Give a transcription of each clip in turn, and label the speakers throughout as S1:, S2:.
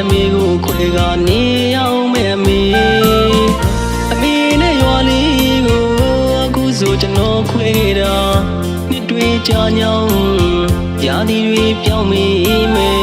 S1: အမေကိုခွေကနေအောင်မဲ့အမေအမေနဲ့ရွာလေးကိုအခုဆိုကျွန်တော်ခွေတာနှစ်တွေကြာညောင်းရာသီတွေပြောင်းမိမယ်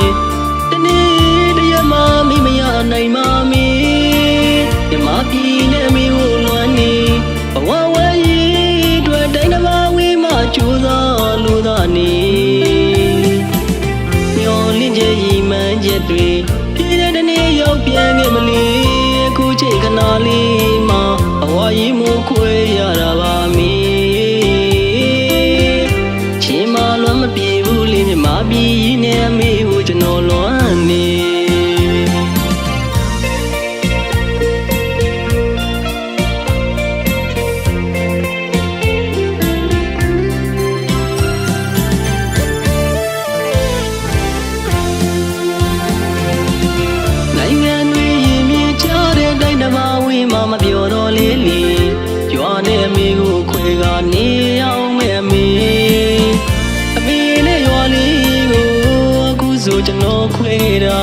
S1: ခွေတာ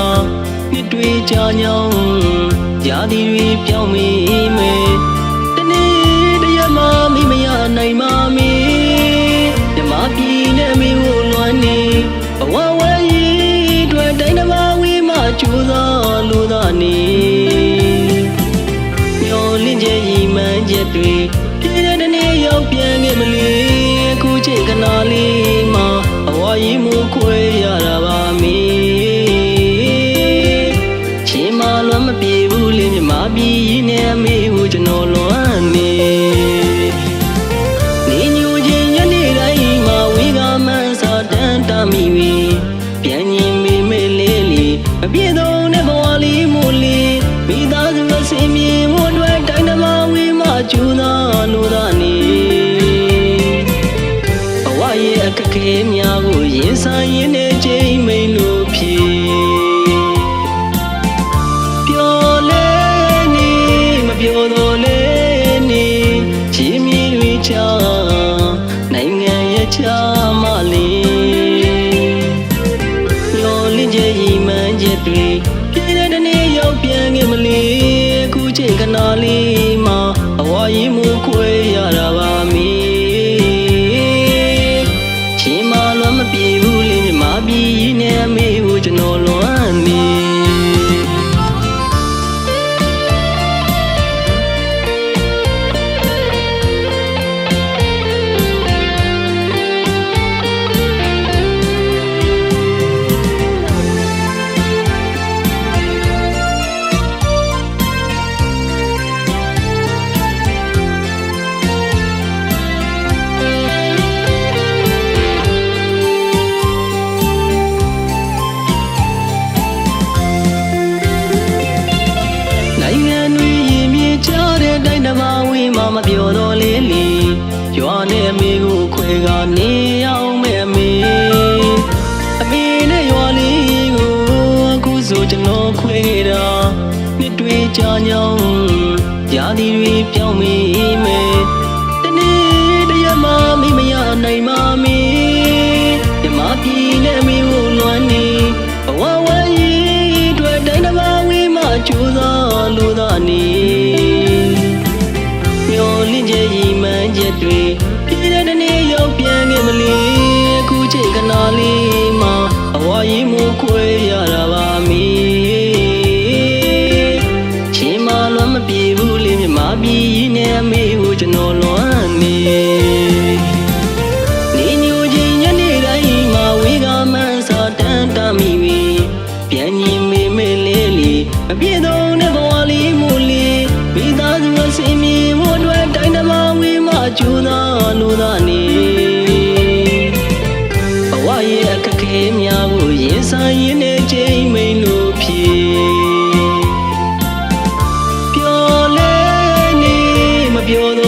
S1: နှစ်တွေကြာညောင်းရာသီတွေပြောင်းမိမေတနေ့တရက်မှမိမရနိုင်မမေဓမ္မပြည်နဲ့မိဖို့လွမ်းနေဘဝဝဲရီတွေ့တိုင်းတစ်ပါးဝေးမှကြိုးစားလို့သာနေမျောလင့်ချင်ဤမှန်ချက်တွေ ခေမြာကိုရင်ဆိုင်ရင်းနဲ့ချိန်မိန်လို့ဖြေပျော်လဲနေမပျော်တော့လဲနေချင်းမြင်တွေချနိုင်ငံရဲ့ချမလေးပျော်လင့်ခြင်းဤမှန်ချက်တွေပြည့်တဲ့တနေ့ရောက်ပြန်ခဲ့မလေးအခုချိန်ခဏလေးမှာအဝါရီမှု ကြာညောင်းရာသီတွေပြောင်းမိမယ်တနေ့တရမမိမရနိုင်မမီမြမပြည်နဲ့မိဖို့လွမ်းနေဘဝဝရေးတွေ့တိုင်းတစ်ပါးဝေးမှကြိုးစားလို့သာနေမျောလင့်ချင်ရည်မှန်းချက်တွေ cambio de